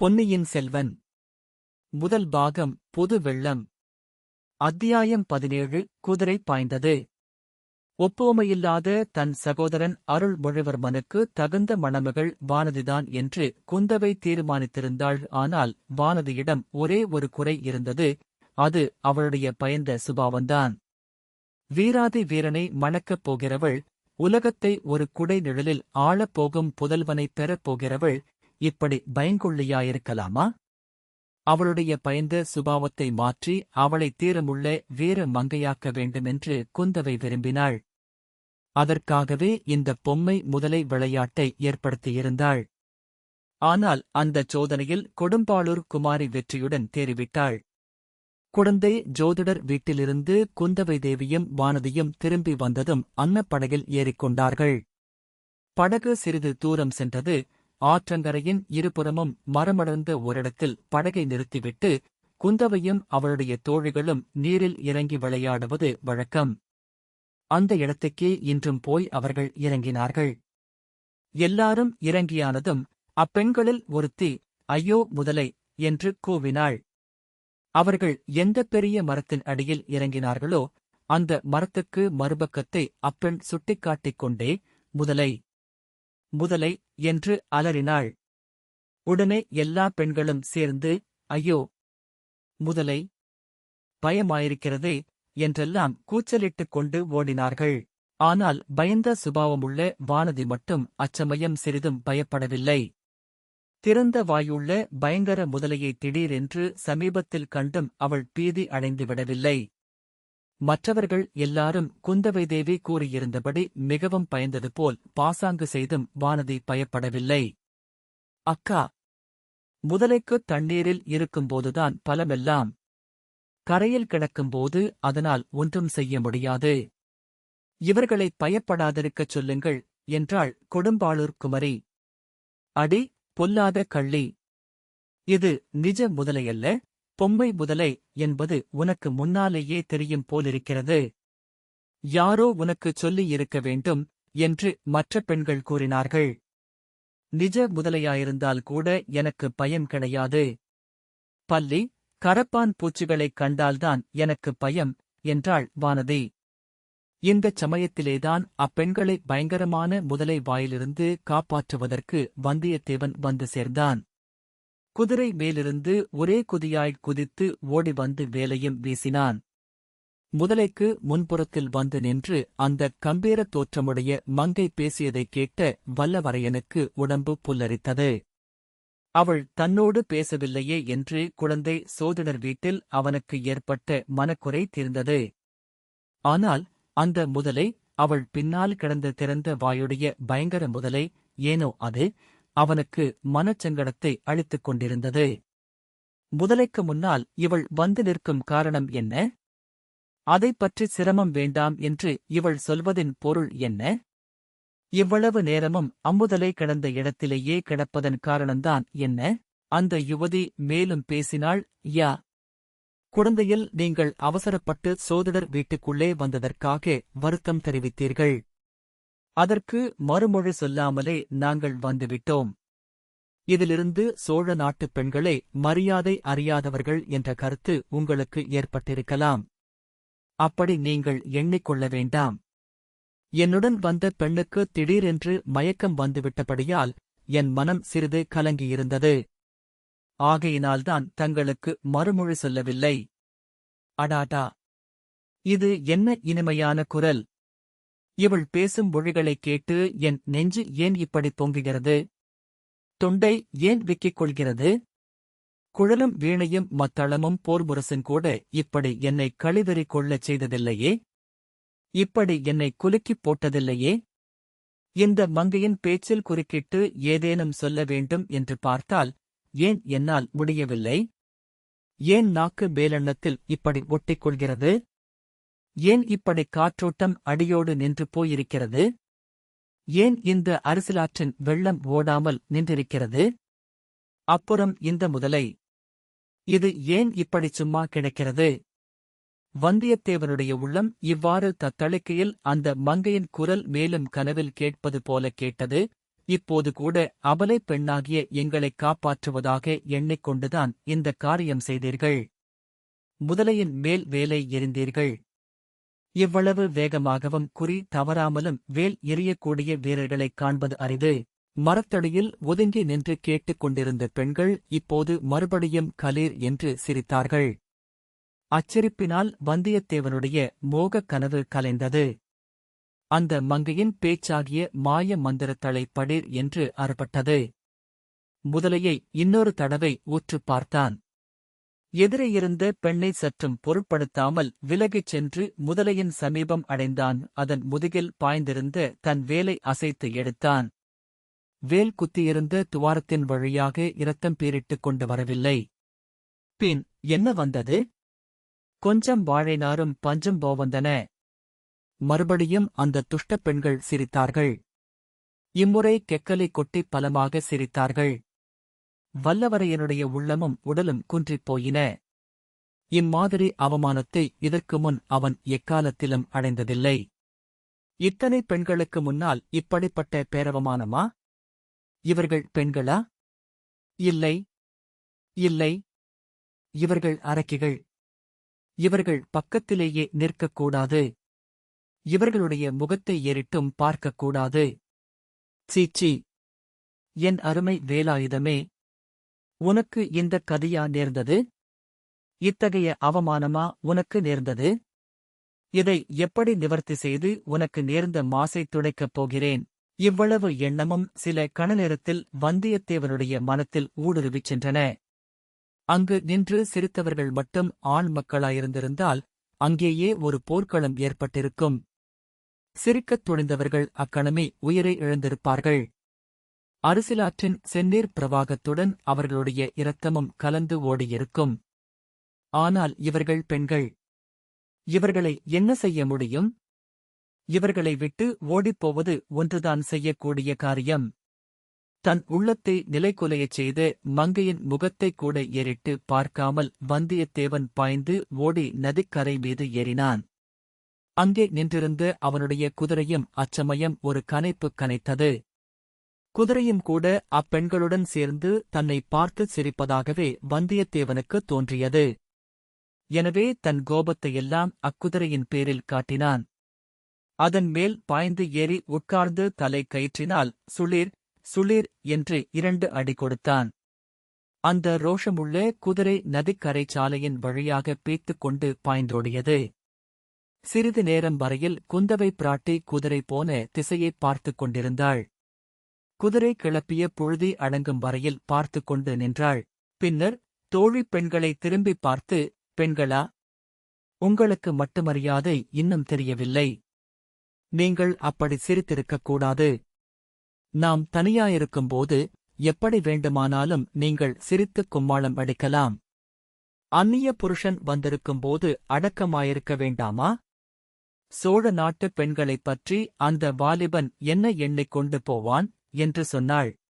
பொன்னியின் செல்வன். முதல் பாகம் பொது வெள்ளம். அத்தியாயம் பதினேழு குதிரை பாய்ந்தது. ஒப்புவமையில்லாத தன் சகோதரன் அருள்மொழிவர்மனுக்கு தகுந்த மணமகள் வானதிதான் என்று குந்தவை தீர்மானித்திருந்தாள். ஆனால் வானதியிடம் ஒரே ஒரு குறை இருந்தது. அது அவளுடைய பயந்த சுபாவந்தான் வீராதி வீரனை மணக்கப் போகிறவள் உலகத்தை ஒரு குடை நிழலில் ஆளப் போகும் புதல்வனைப் பெறப் போகிறவள் இப்படி பயங்கொள்ளியாயிருக்கலாமா அவளுடைய பயந்த சுபாவத்தை மாற்றி அவளை தீரமுள்ள வீர மங்கையாக்க வேண்டுமென்று குந்தவை விரும்பினாள். அதற்காகவே இந்த பொம்மை முதலை விளையாட்டை ஏற்படுத்தியிருந்தாள். ஆனால் அந்தச் சோதனையில் கொடும்பாளூர் குமாரி வெற்றியுடன் தேறிவிட்டாள். குழந்தை ஜோதிடர் வீட்டிலிருந்து குந்தவை தேவியும் வானதியும் திரும்பி வந்ததும் அன்னப்படகில் ஏறிக்கொண்டார்கள். படகு சிறிது தூரம் சென்றது. ஆற்றங்கரையின் இருபுறமும் மரமடர்ந்த ஓரிடத்தில் படகை நிறுத்திவிட்டு குந்தவையும் அவளுடைய தோழிகளும் நீரில் இறங்கி விளையாடுவது வழக்கம். அந்த இடத்துக்கே இன்றும் போய் அவர்கள் இறங்கினார்கள். எல்லாரும் இறங்கியானதும் அப்பெண்களில் ஒருத்தி ஐயோ முதலை என்று கூவினாள். அவர்கள் எந்த பெரிய மரத்தின் அடியில் இறங்கினார்களோ அந்த மரத்துக்கு மறுபக்கத்தை அப்பெண் சுட்டிக்காட்டிக் கொண்டே முதலை முதலை என்று அலறினாள். உடனே எல்லா பெண்களும் சேர்ந்து ஐயோ முதலை பயமாயிருக்கிறதே என்றெல்லாம் கூச்சலிட்டுக் கொண்டு ஓடினார்கள். ஆனால் பயந்த சுபாவமுள்ள வானதி மட்டும் அச்சமயம் சிறிதும் பயப்படவில்லை. திறந்த வாயுள்ள பயங்கர முதலையை திடீரென்று சமீபத்தில் கண்டும் அவள் பீதி அடைந்து விடவில்லை மற்றவர்கள் எல்லாரும் குந்தவை தேவி கூறியிருந்தபடி மிகவும் பயந்தது போல் பாசாங்கு செய்தும் வானதி பயப்படவில்லை. அக்கா முதலைக்கு தண்ணீரில் இருக்கும்போதுதான் பலமெல்லாம் கரையில் கிடக்கும்போது அதனால் ஒன்றும் செய்ய முடியாது. இவர்களை பயப்படாதிருக்கச் சொல்லுங்கள் என்றாள் கொடும்பாளூர் குமரி. அடி பொல்லாத கள்ளி. இது நிஜ முதலையல்ல? பொம்மை முதலை என்பது உனக்கு முன்னாலேயே தெரியும் போலிருக்கிறது. யாரோ உனக்குச் சொல்லி இருக்க வேண்டும் என்று மற்ற பெண்கள் கூறினார்கள். நிஜ முதலையாயிருந்தால் கூட எனக்கு பயம் கிடையாது. பல்லி கரப்பான் பூச்சிகளைக் கண்டால்தான் எனக்கு பயம் என்றாள் வானதி. இந்தச் சமயத்திலேதான் அப்பெண்களை பயங்கரமான முதலை வாயிலிருந்து காப்பாற்றுவதற்கு வந்தியத்தேவன் வந்து சேர்ந்தான். குதிரை மேலிருந்து ஒரே குதியாய் குதித்து ஓடி வந்து வேலையும் வீசினான். முதலைக்கு முன்புறத்தில் வந்து நின்று அந்த கம்பீர தோற்றமுடைய மங்கை பேசியதைக் கேட்ட வல்லவரையனுக்கு உடம்பு புல்லரித்தது. அவள் தன்னோடு பேசவில்லையே என்று குழந்தை சோதிடர் வீட்டில் அவனுக்கு ஏற்பட்ட மனக்குறை தீர்ந்தது. ஆனால் அந்த முதலை அவள் பின்னால் கிடந்த திறந்த வாயுடைய பயங்கர முதலை ஏனோ அது அவனுக்கு மனச்சங்கடத்தை அளித்துக் கொண்டிருந்தது. முதலைக்கு முன்னால் இவள் வந்து நிற்கும் காரணம் என்ன? அதைப் பற்றி சிரமம் வேண்டாம் என்று இவள் சொல்வதின் பொருள் என்ன? இவ்வளவு நேரமும் அம்புதலை கிடந்த இடத்திலேயே கிடப்பதன் காரணம்தான் என்ன? அந்த யுவதி மேலும் பேசினாள் யா குழந்தையில் நீங்கள் அவசரப்பட்டு சோதிடர் வீட்டுக்குள்ளே வந்ததற்காக வருத்தம் தெரிவித்தீர்கள். அதற்கு மறுமொழி சொல்லாமலே நாங்கள் வந்துவிட்டோம். இதிலிருந்து சோழ நாட்டுப் பெண்களே மரியாதை அறியாதவர்கள் என்ற கருத்து உங்களுக்கு ஏற்பட்டிருக்கலாம். அப்படி நீங்கள் எண்ணிக்கொள்ள வேண்டாம். என்னுடன் வந்த பெண்ணுக்கு திடீரென்று மயக்கம் வந்துவிட்டபடியால் என் மனம் சிறிது கலங்கியிருந்தது. ஆகையினால்தான் தங்களுக்கு மறுமொழி சொல்லவில்லை. அடாடா! இது என்ன இனிமையான குரல்! இவள் பேசும் மொழிகளைக் கேட்டு என் நெஞ்சு ஏன் இப்படி பொங்குகிறது தொண்டை ஏன் விக்கிக் கொள்கிறது? குழலும் வீணையும் மத்தளமும் போர்முரசும் கூட இப்படி என்னை கழிவெறி கொள்ளச் செய்ததில்லையே? இப்படி என்னை குலுக்கிப் போட்டதில்லையே? இந்த மங்கையின் பேச்சில் குறுக்கிட்டு ஏதேனும் சொல்ல வேண்டும் என்று பார்த்தால் ஏன் என்னால் முடியவில்லை? ஏன் நாக்கு மேலெண்ணத்தில் இப்படி ஒட்டிக் கொள்கிறது? ஏன் இப்படி காற்றோட்டம் அடியோடு நின்று போயிருக்கிறது? ஏன் இந்த அரசியலாற்றின் வெள்ளம் ஓடாமல் நின்றிருக்கிறது? அப்புறம் இந்த முதலை இது ஏன் இப்படி சும்மா கிடக்கிறது? வந்தியத்தேவனுடைய உள்ளம் இவ்வாறு தத்தளிக்கையில் அந்த மங்கையின் குரல் மேலும் கனவில் கேட்பது போல கேட்டது இப்போது கூட அபலை பெண்ணாகிய எங்களைக் காப்பாற்றுவதாக எண்ணிக்கொண்டுதான் இந்த காரியம் செய்தீர்கள். முதலையின் மேல் வேலை எறிந்தீர்கள். இவ்வளவு வேகமாகவும் குறி தவறாமலும் வேல் எரியக்கூடிய வீரர்களைக் காண்பது அரிது. மரத்தடியில் ஒதுங்கி நின்று கேட்டுக் கொண்டிருந்த பெண்கள் இப்போது மறுபடியும் கலீர் என்று சிரித்தார்கள். அச்சரிப்பினால் வந்தியத்தேவனுடைய மோகக் கனவு கலைந்தது. அந்த மங்கையின் பேச்சாகிய மாய மந்திரத்தலை படீர் என்று அறப்பட்டது முதலையை இன்னொரு தடவை ஊற்றுப் பார்த்தான். எதிரே இருந்த பெண்ணை சற்றும் பொருட்படுத்தாமல் விலகிச் சென்று முதலையின் சமீபம் அடைந்தான். அதன் முதுகில் பாய்ந்திருந்த தன் வேலை அசைத்து எடுத்தான். வேல் குத்தியிருந்த துவாரத்தின் வழியாக இரத்தம் பீரிட்டுக் கொண்டு வரவில்லை. பின் என்ன வந்தது? கொஞ்சம் வாழைநாரும் பஞ்சும் போவந்தன மறுபடியும் அந்த துஷ்டப் பெண்கள் சிரித்தார்கள். இம்முறை கெக்கலை கொட்டி பலமாக சிரித்தார்கள். வல்லவரையனுடைய உள்ளமும் உடலும் குன்றிப் போயின. இம்மாதிரி அவமானத்தை இதற்கு முன் அவன் எக்காலத்திலும் அடைந்ததில்லை. இத்தனை பெண்களுக்கு முன்னால் இப்படிப்பட்ட பேரவமானமா? இவர்கள் பெண்களா? இல்லை. இல்லை. இவர்கள் அரக்கிகள். இவர்கள் பக்கத்திலேயே நிற்கக்கூடாது. இவர்களுடைய முகத்தை ஏறிட்டும் பார்க்கக்கூடாது. சீச்சி. என் அருமை வேலாயுதமே உனக்கு இந்த கதியா நேர்ந்தது? இத்தகைய அவமானமா உனக்கு நேர்ந்தது? இதை எப்படி நிவர்த்தி செய்து உனக்கு நேர்ந்த மாசை துடைக்கப் போகிறேன்? இவ்வளவு எண்ணமும் சில கணநேரத்தில் வந்தியத்தேவனுடைய மனத்தில் ஊடுருவிச் சென்றன. அங்கு நின்று சிரித்தவர்கள் மட்டும் ஆண் மக்களாயிருந்திருந்தால் அங்கேயே ஒரு போர்க்களம் ஏற்பட்டிருக்கும். சிரிக்கத் துணிந்தவர்கள் அக்கணமே உயிரை இழந்திருப்பார்கள். அரசிலாற்றின் செந்நீர் பிரவாகத்துடன் அவர்களுடைய இரத்தமும் கலந்து ஓடியிருக்கும். ஆனால் இவர்கள் பெண்கள். இவர்களை என்ன செய்ய முடியும்? இவர்களை விட்டு ஓடிப்போவது ஒன்றுதான் செய்யக்கூடிய காரியம். தன் உள்ளத்தை நிலைகுலையச் செய்து மங்கையின் முகத்தைக் கூட ஏறிட்டு பார்க்காமல் வந்தியத்தேவன் பாய்ந்து ஓடி நதிக்கரை மீது ஏறினான். அங்கே நின்றிருந்த அவனுடைய குதிரையும் அச்சமயம் ஒரு கனைப்பு கனைத்தது. குதிரையும் கூட அப்பெண்களுடன் சேர்ந்து தன்னை பார்த்து சிரிப்பதாகவே வந்தியத்தேவனுக்கு தோன்றியது. எனவே தன் கோபத்தையெல்லாம் அக்குதிரையின் பேரில் காட்டினான். அதன் மேல் பாய்ந்து ஏறி உட்கார்ந்து தலை கயிற்றினால் சுளிர் சுளிர் என்று இரண்டு அடி கொடுத்தான். அந்த ரோஷமுள்ள குதிரை நதிக்கரை சாலையின் வழியாக பீத்துக் கொண்டு பாய்ந்தோடியது. சிறிது நேரம் வரையில் குந்தவை பிராட்டி குதிரை போன திசையைப் பார்த்துக் கொண்டிருந்தாள். குதிரை கிளப்பிய புழுதி அடங்கும் வரையில் பார்த்துக் கொண்டு நின்றாள். பின்னர் தோழிப் பெண்களை திரும்பிப் பார்த்து பெண்களா உங்களுக்கு மட்டுமறியாதை இன்னும் தெரியவில்லை. நீங்கள் அப்படி சிரித்திருக்கக் கூடாது. நாம் தனியாயிருக்கும்போது எப்படி வேண்டுமானாலும் நீங்கள் சிரித்துக் கும்மாளம் அடிக்கலாம். அந்நிய புருஷன் வந்திருக்கும்போது அடக்கமாயிருக்க வேண்டாமா? சோழ நாட்டுப் பெண்களைப் பற்றி அந்த வாலிபன் என்ன எண்ணிக் கொண்டு போவான்? என்று சொன்னாள்.